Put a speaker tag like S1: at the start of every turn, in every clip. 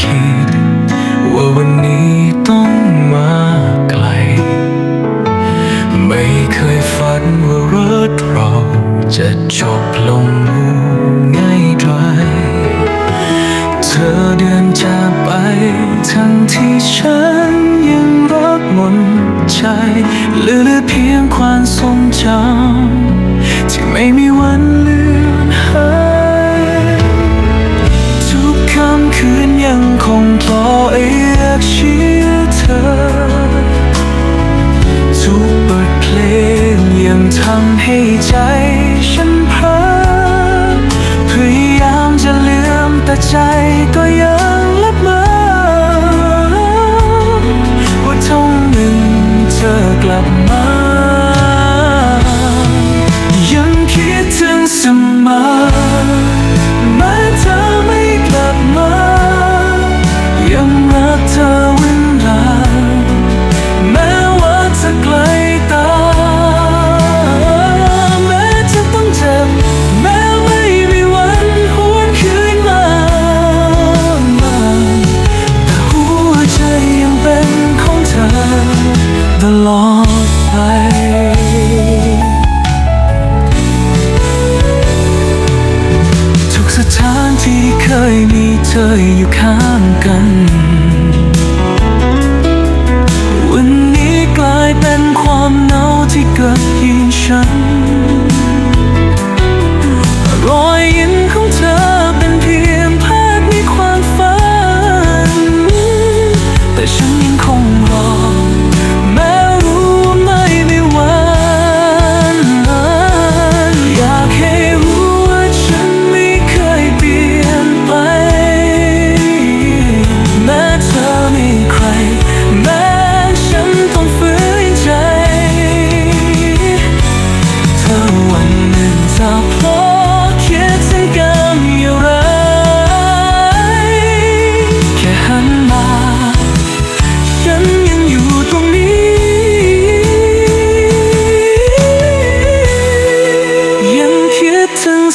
S1: คิด ว่าวันนี้ต้องมาไกล ไม่เคยฝันว่ารักเราจะจบลงง่ายดายเธอเดินจากไป ทั้งที่ฉันยังรักหมดใจเหลือเพียงความทรงจำ ทำให้ใจฉันเพ้อพยายามจะลืมแต่ใจก็ยัง ที่เคยมีเธออยู่ข้างกัน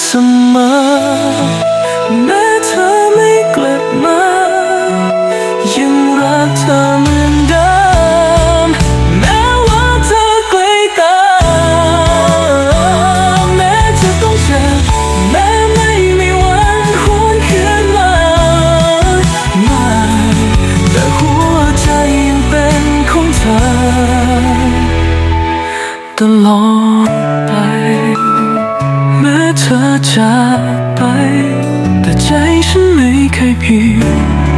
S1: สมอแม้เธอไม่กลับมา ยังรักเธอเหมือนเดิม แม้ว่าเธอไกลตา แม้จะต้องเจ็บแม้ไม่มีวันหวนคืนมาไม่แต่หัวใจยังเป็นของเธอ ตลอดไป จากไป แต่ใจฉันไม่เคยเพียง